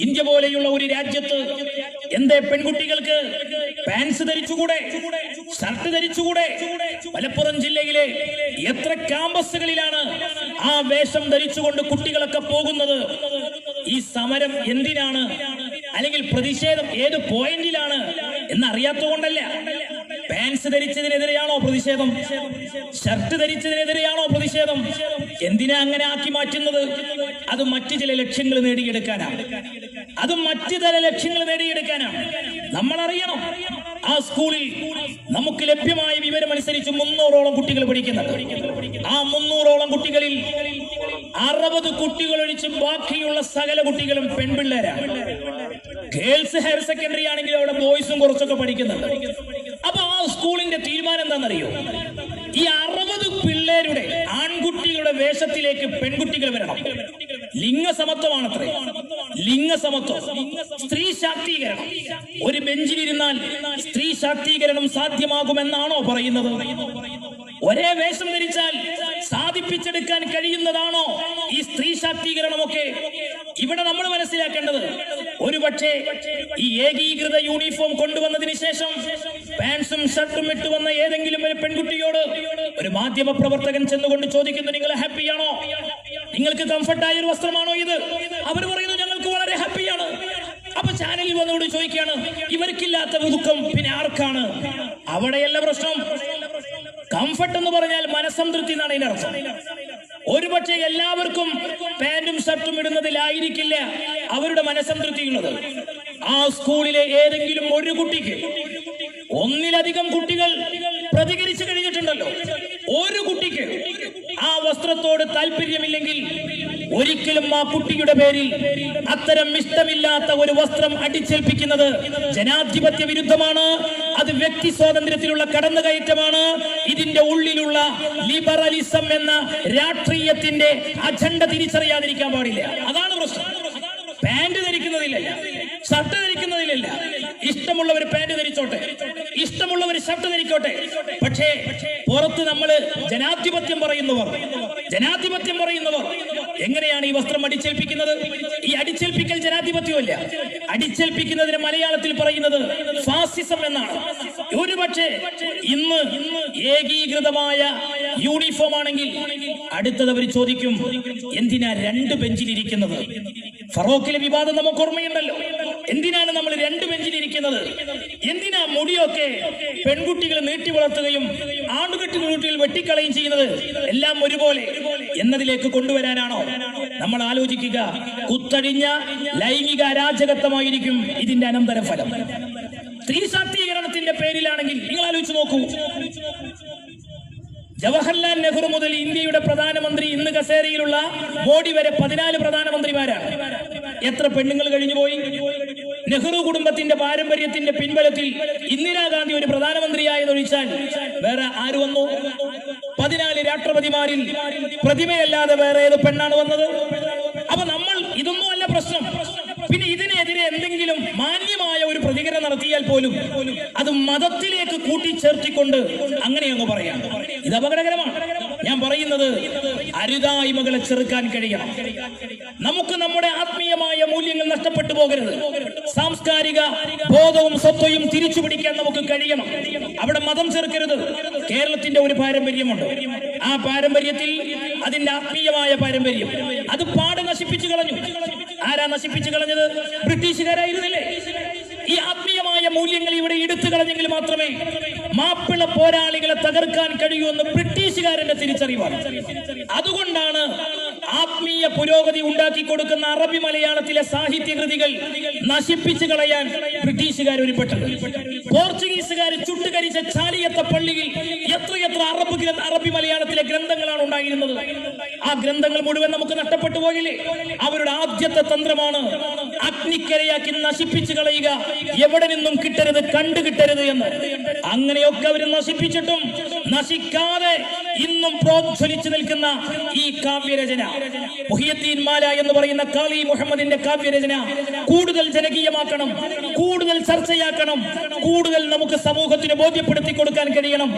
India പോലെയുള്ള ഒരു രാജ്യത്ത് എന്തേ പെൺകുട്ടികൾക്ക് പാൻസ് ധരിച്ചുകൂടെ? ഷർട്ട് ധരിച്ചുകൂടെ? മലപ്പുറം ജില്ലയിലെ എത്ര ക്യാമ്പസുകളിലാണ് ആ വേഷം ധരിച്ചുകൊണ്ട് കുട്ടികളൊക്കെ പോകുന്നത്? ഈ സമരം എന്തിനാണ്? അല്ലെങ്കിൽ പ്രതിഷേധം ഏത് പോയിന്റിലാണ്? എന്നറിയാത്തതുകൊണ്ടല്ല. പാൻസ് ധരിച്ചതിനെതിരെയാണോ പ്രതിഷേധം? ഷർട്ട് ധരിച്ചതിനെതിരെയാണോ പ്രതിഷേധം? എന്തിനാ അങ്ങനെ ആക്കി മാറ്റുന്നത്? അത് മറ്റു ചില ലക്ഷ്യങ്ങൾ നേടിയെടുക്കാനാണ്. അത് മറ്റു തല ലക്ഷ്യങ്ങൾ നേടിയെടുക്കാനാണ് നമ്മൾ അറിയണം ആ സ്കൂളിൽ നമുക്ക് ലഭ്യമായ വിവരം അനുസരിച്ച് മുന്നൂറോളം കുട്ടികൾ പഠിക്കുന്നുണ്ട്. ആ മുന്നൂറോളം കുട്ടികളിൽ അറുപത് കുട്ടികൾ ഒഴിച്ച് ബാക്കിയുള്ള സകല കുട്ടികളും പെൺപിള്ളേരാണ് ഗേൾസ് ഹയർ സെക്കൻഡറി ആണെങ്കിൽ അവിടെ ബോയ്സും കുറച്ചൊക്കെ പഠിക്കുന്നുണ്ട്. അപ്പൊ ആ സ്കൂളിന്റെ തീരുമാനം എന്താണെന്നറിയോ? ഈ അറുപത് പിള്ളേരുടെ ആൺകുട്ടികളുടെ വേഷത്തിലേക്ക് പെൺകുട്ടികൾ വരണം. ലിംഗസമത്വമാണത്രേ. ലിംഗസമത്വം സ്ത്രീ ശാക്തീകരണം. ഒരു ബെഞ്ചിലിരുന്നാൽ സ്ത്രീ ശാക്തീകരണം സാധ്യമാകുമെന്നാണോ പറയുന്നത്? ഒരേ വേഷം ധരിച്ചാൽ സാധിപ്പിച്ചെടുക്കാൻ കഴിയുന്നതാണോ ഈ സ്ത്രീ ശാക്തീകരണമൊക്കെ? ഇവിടെ നമ്മൾ മനസ്സിലാക്കേണ്ടത് ഒരുപക്ഷെ ഈ ഏകീകൃത യൂണിഫോം കൊണ്ടുവന്നതിന് ശേഷം പാൻസും ഷർട്ടും ഇട്ട് വന്ന ഏതെങ്കിലും ഒരു പെൺകുട്ടിയോട് ഒരു മാധ്യമ പ്രവർത്തകൻ ചെന്നുകൊണ്ട് ചോദിക്കുന്നു നിങ്ങൾ ഹാപ്പിയാണോ? നിങ്ങൾക്ക് കംഫർട്ടായ ഒരു വസ്ത്രമാണോ ഇത്? അവർ പറയുന്നു ഞങ്ങൾക്ക് വളരെ ഹാപ്പിയാണ് അപ്പൊ ചാനലിൽ വന്നുകൊണ്ട് ചോദിക്കുകയാണ് ഇവർക്കില്ലാത്ത ദുഃഖം പിന്നെ ആർക്കാണ്? അവിടെയല്ല പ്രശ്നം. കംഫർട്ട് എന്ന് പറഞ്ഞാൽ മനസ്സംതൃപ്തി എന്നാണ് ഇതിനർത്ഥം ഒരുപക്ഷെ എല്ലാവർക്കും പാന്റും ഷർട്ടും ഇടുന്നതിലായിരിക്കില്ല അവരുടെ മനസ്സംതൃപ്തി ഉള്ളത്. ആ സ്കൂളിലെ ഏതെങ്കിലും ഒരു കുട്ടിക്ക് ഒന്നിലധികം കുട്ടികൾ പ്രതികരിച്ചു കഴിഞ്ഞിട്ടുണ്ടല്ലോ. ഒരു കുട്ടിക്ക് ആ വസ്ത്രത്തോട് താല്പര്യമില്ലെങ്കിൽ ഒരിക്കലും ആ കുട്ടിയുടെ പേരിൽ അത്തരം ഇഷ്ടമില്ലാത്ത ഒരു വസ്ത്രം അടിച്ചേൽപ്പിക്കുന്നത് ജനാധിപത്യ വിരുദ്ധമാണ്. അത് വ്യക്തി സ്വാതന്ത്ര്യത്തിലുള്ള കടന്നുകയറ്റമാണ്. ഇതിന്റെ ഉള്ളിലുള്ള ലിബറലിസം എന്ന രാഷ്ട്രീയത്തിന്റെ അജണ്ട തിരിച്ചറിയാതിരിക്കാൻ പാടില്ല. അതാണ് പ്രശ്നം. പാന്റ് ധരിക്കുന്നതില്ല ഷർട്ട് ധരിക്കുന്നതിലല്ല. ഇഷ്ടമുള്ളവർ പാന്റ് ധരിച്ചോട്ടെ. ഇഷ്ടമുള്ളവർ ഷർട്ട് ധരിക്കോട്ടെ. പക്ഷേ പുറത്ത് നമ്മൾ ജനാധിപത്യം പറയുന്നവർ ജനാധിപത്യം പറയുന്നവർ എങ്ങനെയാണ് ഈ വസ്ത്രം അടിച്ചേൽപ്പിക്കുന്നത്? ഈ അടിച്ചേൽപ്പിക്കൽ ജനാധിപത്യമല്ല. അടിച്ചേൽപ്പിക്കുന്നതിന് മലയാളത്തിൽ പറയുന്നത് ഫാസിസം എന്നാണ്. ഒരുപക്ഷെ ഇന്ന് ഏകീകൃതമായ യൂണിഫോം ആണെങ്കിൽ അടുത്തത് അവർ ചോദിക്കും എന്തിനാ രണ്ട് ബെഞ്ചിലിരിക്കുന്നത്? ഫറോക്കിലെ വിവാദം നമുക്ക് ഓർമ്മയുണ്ടല്ലോ. എന്തിനാണ് നമ്മൾ രണ്ട് ബെഞ്ചിലിരിക്കുന്നത് എന്തിനാ മുടിയൊക്കെ പെൺകുട്ടികൾ നീട്ടി വളർത്തുകയും ആണുകെട്ടി കുട്ടികൾ വെട്ടിക്കളയും ചെയ്യുന്നത്? എല്ലാം ഒരുപോലെ എന്നതിലേക്ക് കൊണ്ടുവരാനാണോ? നമ്മൾ ആലോചിക്കുക. കുത്തഴിഞ്ഞ ലൈംഗിക അരാജകത്വമായിരിക്കും ഇതിന്റെ അനന്തര ഫലം സ്ത്രീ ശാക്തീകരണത്തിന്റെ പേരിലാണെങ്കിൽ നിങ്ങൾ ആലോചിച്ച് നോക്കൂ. ജവഹർലാൽ നെഹ്റു മുതൽ ഇന്ത്യയുടെ പ്രധാനമന്ത്രി ഇന്ന് കസേരയിലുള്ള മോഡി വരെ പതിനാല് പ്രധാനമന്ത്രിമാരാണ്. എത്ര പെണ്ണുങ്ങൾ കഴിഞ്ഞുപോയി നെഹ്റു കുടുംബത്തിന്റെ പാരമ്പര്യത്തിന്റെ പിൻബലത്തിൽ ഇന്ദിരാഗാന്ധി ഒരു പ്രധാനമന്ത്രിയായതൊഴിച്ചാൽ വേറെ ആര് വന്നു? പതിനാല് രാഷ്ട്രപതിമാരിൽ പ്രതിമയല്ലാതെ വേറെ ഏത് പെണ്ണാണ് വന്നത്? അപ്പൊ നമ്മൾ ഇതൊന്നും അല്ല പ്രശ്നം. പിന്നെ ഇതിനെതിരെ എന്തെങ്കിലും മാന്യമായ ഒരു പ്രതികരണം നടത്തിയാൽ പോലും അത് മതത്തിലേക്ക് കൂട്ടിച്ചേർത്തിക്കൊണ്ട് അങ്ങനെ അങ്ങ് പറയാം. ഇത് അപകടകരമാണ്. ഞാൻ പറയുന്നത് അരുതായ്മകളെ ചെറുക്കാൻ കഴിയണം. നമുക്ക് നമ്മുടെ ആത്മീയമായ മൂല്യങ്ങൾ നഷ്ടപ്പെട്ടു പോകരുത്. സാംസ്കാരിക ബോധവും സ്വത്വയും തിരിച്ചു പിടിക്കാൻ നമുക്ക് കഴിയണം. അവിടെ മതം ചെറുക്കരുത് കേരളത്തിന്റെ ഒരു പാരമ്പര്യമുണ്ട്. ആ പാരമ്പര്യത്തിൽ അതിന്റെ ആത്മീയമായ പാരമ്പര്യം. അത് പാട് നശിപ്പിച്ചു കളഞ്ഞു. ആരാ നശിപ്പിച്ചു കളഞ്ഞത്? ബ്രിട്ടീഷുകാരായിരുന്നില്ലേ? ഈ എടുത്തു കളഞ്ഞെങ്കിൽ മാത്രമേ മാപ്പിള പോരാളികളെ തകർക്കാൻ കഴിയൂ എന്ന് ബ്രിട്ടീഷുകാരന്റെ തിരിച്ചറിവാണ്. അതുകൊണ്ടാണ് ആത്മീയ പുരോഗതി ഉണ്ടാക്കി കൊടുക്കുന്ന അറബി മലയാളത്തിലെ സാഹിത്യകൃതികൾ നശിപ്പിച്ചു കളയാൻ ബ്രിട്ടീഷുകാർ ഒരുപെട്ടത് പോർച്ചുഗീസുകാർ ചുട്ടുകരിച്ച ഉണ്ടായിരുന്നത്. ആ ഗ്രന്ഥങ്ങൾ മുഴുവൻ നമുക്ക് നഷ്ടപ്പെട്ടു പോയില്ലേ? അവരുടെ ആദ്യത്തെ തന്ത്രമാണ് അഗ്നിക്കരയാക്കി നശിപ്പിച്ചു കളയുക. എവിടെ നിന്നും കിട്ടരുത് കണ്ടു കിട്ടരുത് എന്ന്. അങ്ങനെയൊക്കെ അവർ നശിപ്പിച്ചിട്ടും നശിക്കാതെ ഇന്നും പ്രോജ്വലിച്ചു നിൽക്കുന്ന ഈ കാവ്യരചന. മുഹിയത്തീൻ മാല എന്ന് പറയുന്ന കാളി മുഹമ്മദിന്റെ കാവ്യരചന കൂടുതൽ ജനകീയമാക്കണം കൂടുതൽ ചർച്ചയാക്കണം കൂടുതൽ നമുക്ക് സമൂഹത്തിന് ബോധ്യപ്പെടുത്തി കൊടുക്കാൻ കഴിയണം.